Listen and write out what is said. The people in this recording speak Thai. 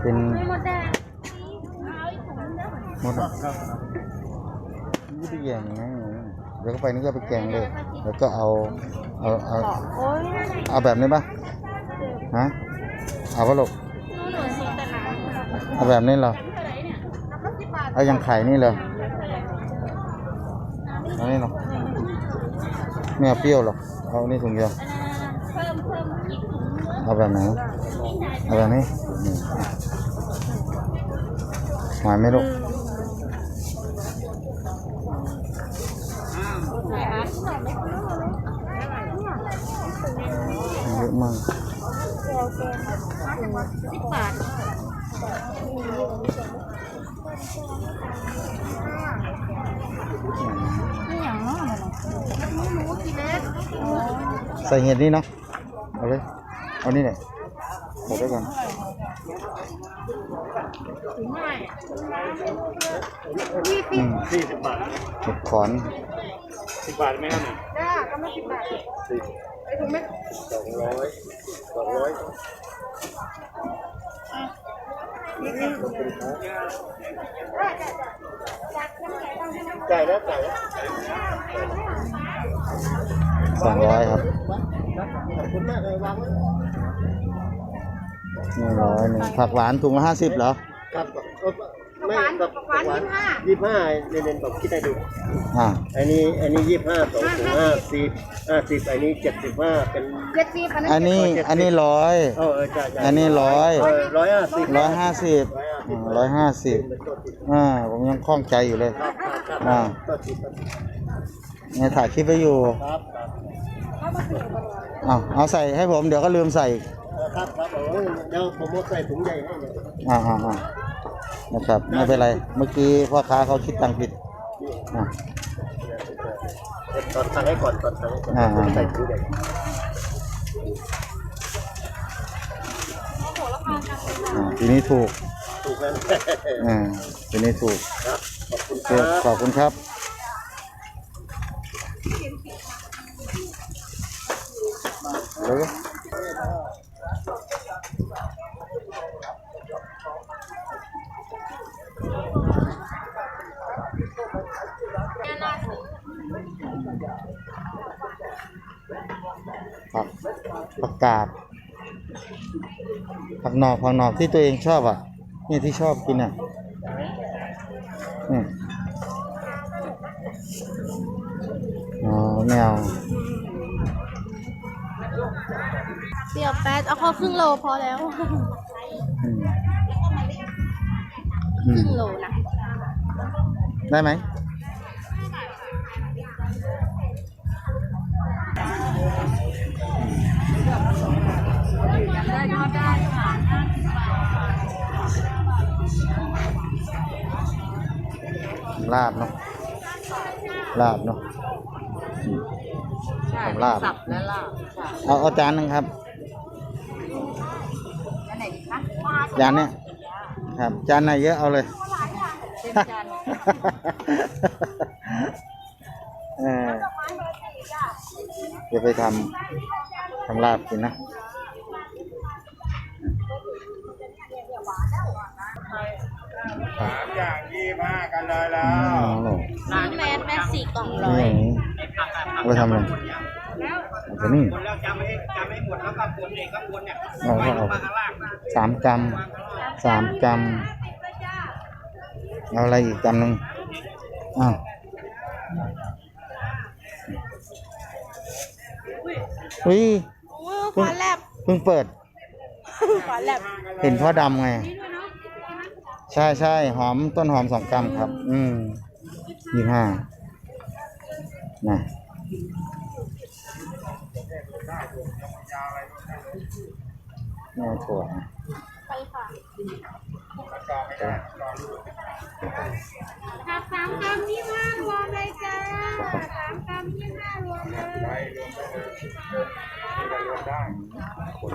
เป็นไม่หมดแดงหมดอะนี่ไปแย่งไงเดี๋ยวก็ไปนี่ก็ไปแกงเลย แล้วก็เอาเอาเอาโอ้ยนั่นไงเอาแบบนี้ปะฮะเอาปะลูกนู่นหนูซื้อแต่น้ำเอาแบบนี้เหรอเอาอย่างไข่นี่เลยเอานี่เนาะไม่เอาเปรี้ยวหรอกเอานี่ถุงเดียวเพิ่มเพิ่มอีกถุงนึงเอาแบบไหนเอาแบบนี้นี่ หานไหมลูกเยอะมากสิบบาทนี่อย่างเนาะไม่รู้กี่เล็กใส่เห็ดนี่นะ เอาเลย เอานี่หน่อยใส่ไปก่อน อืมสี่สิบบาทเห็ดขอน สิบบาทไหมครับเนี่ยจ้าก็ไม่สิบบาทสิบไอ้ถุงไหมสองร้อยสองร้อยจ่ายแล้วจ่ายแล้วสองร้อยครับขอบคุณมากเลยวางไว้ นี่ร้อยหนึ่งผักหวานถุงละห้าสิบเหรอครับเออไม่กับหวานยี่สิบห้าเน้นๆผมคิดให้ดู อ่าอันนี้อันนี้ยี่สิบห้าสองถุงห้าสิบห้าสิบอันนี้เจ็ดสิบห้าเป็นเจ็ดสิบอันนั้นอันนี้อันนี้ร้อยเออเออจ่ายจ่ายอันนี้ร้อยเออร้อยห้าสิบร้อยห้าสิบร้อยห้าสิบอ่าผมยังคล่องใจอยู่เลยครับครับครับอ่าก็สิบครับเนี่ยถ่ายคลิปไว้อยู่ครับครับอ้าวเอาใส่ให้ผมเดี๋ยวก็ลืมใส่เออ ครับครับเออเดี๋ยวผมเอาใส่ถุงใหญ่ให้เลยอ่าอ่าอ่านะครับ ไม่เป็นไร เมื่อกี้พ่อค้าเขาคิดตังค์ผิดอ่าตอนสั่งให้ก่อนตอนสั่งให้ก่อนอ่า ผมใส่ถุงใหญ่อ่าทีนี้ถูกถูกแล้วอ่าทีนี้ถูกครับขอบคุณโอคเครับขอบคุณครับ เดี๋ยว ผักผักกาดผักหนอกผักหนอกที่ตัวเองชอบอะนี่ที่ชอบกินอะนี่อ๋อไม่เอาเปรี้ยวแป๊ดเอาเข้าครึ่งโลพอแล้วอืมคอืรึ่มงโลนะ ได้ไหม ลาบเนาะลาบเนาะอืมใช่ลาบสับและลาบค่ะเอาเอาจานหนึ่งครับอันไหนดีคะจานเนี้ยครับจานไหนเยอะเอาเลยเป็นจานเออเดี๋ยวไปทำทำลาบกินนะ เลยแล้อ๋อร้านแมสแมสสี่กล่องร้อนี่ยอย่างนี้เอาไปทำอะไรเอาไปนี่แล้วจำไม่จำไม่หมดแล้วก็วนเองก็วนเนี่ยเอาก็เอาสามกรัมสามกรัมเอาอะไรอีกกรัมหนึ่งอ้าวอุ้ยควันแลบเพิ่งเปิดควันแลบเห็นพ่อดำไง ใช่ใช่หอมต้นหอมสองกรัมครับ อืมยี่ห้านะแม่ถั่วไปค่ะกับสามกรัมยี่ห้ารวมเลยจ้าสามกรัมยี่ห้ารวมเลยคน